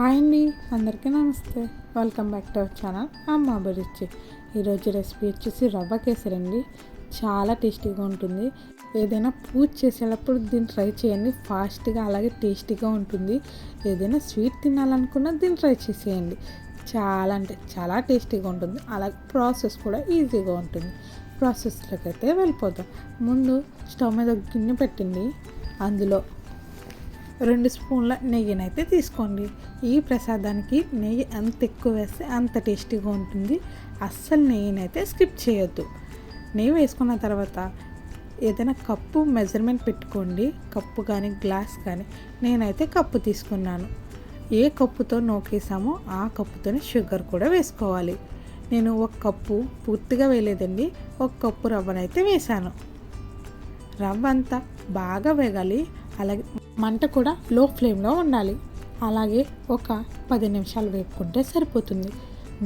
Hi అండి అందరికీ నమస్తే. Welcome back to our channel Amma Abhiruchi ఈరోజు రెసిపీ వచ్చేసి రవ్వ కేసరి అండి చాలా టేస్టీగా ఉంటుంది. ఏదైనా పూజ చేసేటప్పుడు దీన్ని ట్రై చేయండి. ఫాస్ట్గా అలాగే టేస్టీగా ఉంటుంది. ఏదైనా స్వీట్ తినాలనుకున్నా దీన్ని ట్రై చేసేయండి. చాలా అంటే చాలా టేస్టీగా ఉంటుంది. అలాగే ప్రాసెస్ కూడా ఈజీగా ఉంటుంది. ప్రాసెస్లోకి అయితే వెళ్ళిపోతాం. ముందు స్టవ్ మీద ఒక గిన్నె పెట్టండి. అందులో రెండు స్పూన్ల నెయ్యినైతే తీసుకోండి. ఈ ప్రసాదానికి నెయ్యి ఎంత ఎక్కువ వేస్తే అంత టేస్టీగా ఉంటుంది. అస్సలు నెయ్యినైతే స్కిప్ చేయొద్దు. నెయ్యి వేసుకున్న తర్వాత ఏదైనా కప్పు మెజర్మెంట్ పెట్టుకోండి. కప్పు కానీ గ్లాస్ కానీ. నేనైతే కప్పు తీసుకున్నాను. ఏ కప్పుతో నోకేసామో ఆ కప్పుతోనే షుగర్ కూడా వేసుకోవాలి. నేను ఒక కప్పు పూర్తిగా వేయలేదండి. ఒక కప్పు రవ్వనైతే వేశాను. రవ్వ అంతా బాగా వేగాలి. అలాగే మంట కూడా లో ఫ్లేమ్లో ఉండాలి. అలాగే ఒక పది నిమిషాలు వేపుకుంటే సరిపోతుంది.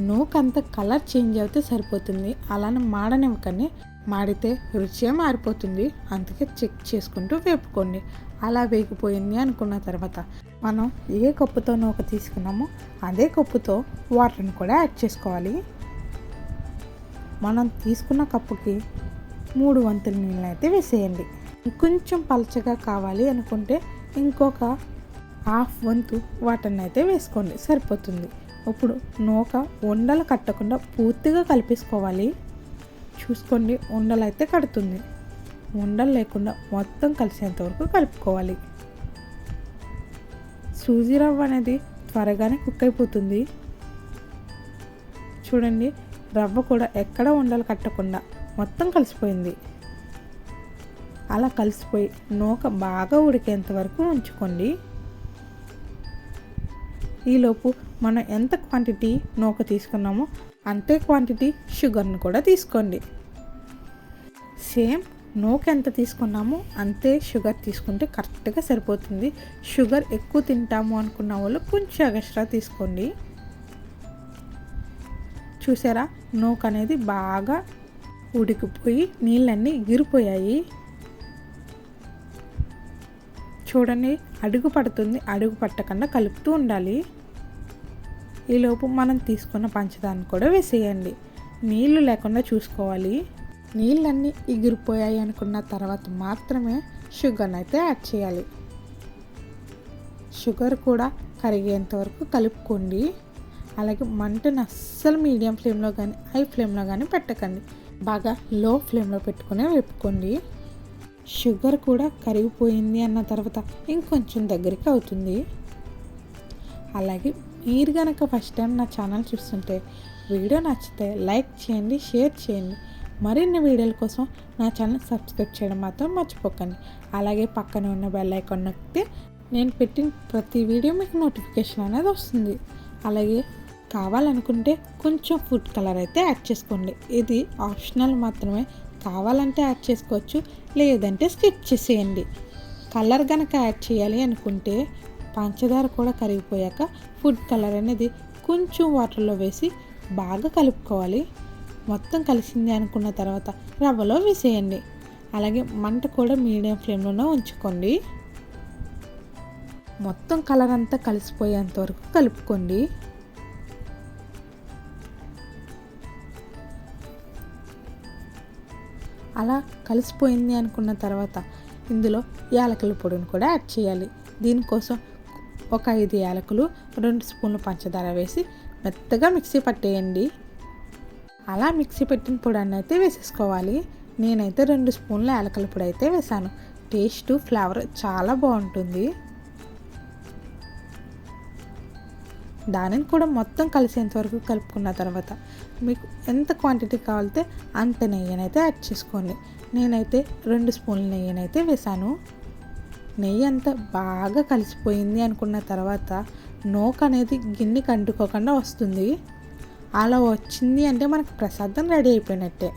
నూకంత కలర్ చేంజ్ అవుతే సరిపోతుంది. అలానే మాడనివ్వకనే మాడితే రుచి మారిపోతుంది. అందుకే చెక్ చేసుకుంటూ వేపుకోండి. అలా వేగిపోయింది అనుకున్న తర్వాత మనం ఏ కప్పుతో నూక తీసుకున్నామో అదే కప్పుతో వాటర్ని కూడా యాడ్ చేసుకోవాలి. మనం తీసుకున్న కప్పుకి మూడు వంతుల నీళ్ళు అయితే వేసేయండి. కొంచెం పలచగా కావాలి అనుకుంటే ఇంకొక హాఫ్ వంతు వాటర్ని అయితే వేసుకోండి సరిపోతుంది. ఇప్పుడు నూక ఉండలు కట్టకుండా పూర్తిగా కలిపేసుకోవాలి. చూసుకోండి ఉండలు అయితే కడుతుంది. ఉండలు లేకుండా మొత్తం కలిసేంత వరకు కలుపుకోవాలి. సూజీ రవ్వ అనేది త్వరగానే కుక్ అయిపోతుంది. చూడండి రవ్వ కూడా ఎక్కడ ఉండలు కట్టకుండా మొత్తం కలిసిపోయింది. అలా కలిసిపోయి నూక బాగా ఉడికేంత వరకు ఉంచుకోండి. ఈలోపు మనం ఎంత క్వాంటిటీ నూక తీసుకున్నామో అంతే క్వాంటిటీ షుగర్ని కూడా తీసుకోండి. సేమ్ నూక ఎంత తీసుకున్నామో అంతే షుగర్ తీసుకుంటే కరెక్ట్గా సరిపోతుంది. షుగర్ ఎక్కువ తింటాము అనుకున్న వాళ్ళు కొంచెం ఎక్స్ట్రా తీసుకోండి. చూసారా? నూక అనేది బాగా ఉడికిపోయి నీళ్ళన్నీ ఎగిరిపోయాయి చూడండి. అడుగు పడుతుంది. అడుగు పట్టకుండా కలుపుతూ ఉండాలి. ఈలోపు మనం తీసుకున్న పంచదాన్ని కూడా వేసేయండి. నీళ్ళు లేకుండా చూసుకోవాలి. నీళ్ళన్నీ ఎగిరిపోయాయి అనుకున్న తర్వాత మాత్రమే షుగర్ని అయితే యాడ్ చేయాలి. షుగర్ కూడా కరిగేంత వరకు కలుపుకోండి. అలాగే మంటను అస్సలు మీడియం ఫ్లేమ్లో కానీ హై ఫ్లేమ్లో కానీ పెట్టకండి. బాగా లో ఫ్లేమ్లో పెట్టుకునే వేపుకోండి. షుగర్ కూడా కరిగిపోయింది అన్న తర్వాత ఇంకొంచెం దగ్గరికి అవుతుంది. అలాగే మీరు కనుక ఫస్ట్ టైం నా ఛానల్ చూస్తుంటే వీడియో నచ్చితే లైక్ చేయండి షేర్ చేయండి. మరిన్ని వీడియోల కోసం నా ఛానల్ సబ్స్క్రైబ్ చేయడం మాత్రం మర్చిపోకండి. అలాగే పక్కన ఉన్న బెల్ ఐకాన్ నొక్కితే నేను పెట్టిన ప్రతి వీడియో మీకు నోటిఫికేషన్ అనేది వస్తుంది. అలాగే కావాలనుకుంటే కొంచెం ఫుడ్ కలర్ అయితే యాడ్ చేసుకోండి. ఇది ఆప్షనల్ మాత్రమే. కావాలంటే యాడ్ చేసుకోవచ్చు లేదంటే స్కిప్ చేసేయండి. కలర్ కనుక యాడ్ చేయాలి అనుకుంటే పంచదార కూడా కరిగిపోయాక ఫుడ్ కలర్ అనేది కొంచెం వాటర్లో వేసి బాగా కలుపుకోవాలి. మొత్తం కలిసింది అనుకున్న తర్వాత రవ్వలో వేసేయండి. అలాగే మంట కూడా మీడియం ఫ్లేమ్లోనే ఉంచుకోండి. మొత్తం కలర్ అంతా కలిసిపోయేంత వరకు కలుపుకోండి. అలా కలిసిపోయింది అనుకున్న తర్వాత ఇందులో యాలకుల పొడిని కూడా యాడ్ చేయాలి. దీనికోసం ఒక ఐదు యాలకులు రెండు స్పూన్లు పంచదార వేసి మెత్తగా మిక్సీ పట్టేయండి. అలా మిక్సీ పెట్టిన పొడాన్ని అయితే వేసేసుకోవాలి. నేనైతే రెండు స్పూన్ల యాలకుల పొడి అయితే వేసాను. టేస్ట్ ఫ్లేవర్ చాలా బాగుంటుంది. దానిని కూడా మొత్తం కలిసేంత వరకు కలుపుకున్న తర్వాత మీకు ఎంత క్వాంటిటీ కావాలితే అంత నెయ్యినైతే యాడ్ చేసుకోండి. నేనైతే రెండు స్పూన్ల నెయ్యినైతే వేసాను నెయ్యి అంతా బాగా కలిసిపోయింది అనుకున్న తర్వాత నోక్ అనేది గిన్నెకి అంటుకోకుండా వస్తుంది. అలా వచ్చింది అంటే మనకు ప్రసాదం రెడీ అయిపోయినట్టే.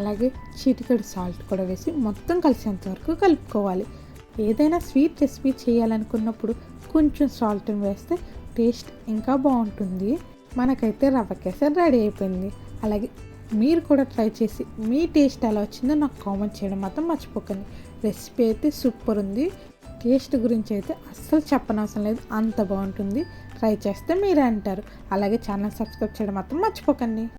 అలాగే చిటికెడు సాల్ట్ కూడా వేసి మొత్తం కలిసేంత వరకు కలుపుకోవాలి. ఏదైనా స్వీట్ రెసిపీ చేయాలనుకున్నప్పుడు కొంచెం సాల్ట్ వేస్తే టేస్ట్ ఇంకా బాగుంటుంది. మనకైతే రవ్వ కేసరి రెడీ అయిపోయింది. అలాగే మీరు కూడా ట్రై చేసి మీ టేస్ట్ ఎలా వచ్చిందో నాకు కామెంట్ చేయడం మాత్రం మర్చిపోకండి. రెసిపీ అయితే సూపర్ ఉంది. టేస్ట్ గురించి అయితే అస్సలు చెప్పనవసరం లేదు. అంత బాగుంటుంది. ట్రై చేస్తే మీరే అంటారు. అలాగే ఛానల్ సబ్స్క్రైబ్ చేయడం మాత్రం మర్చిపోకండి.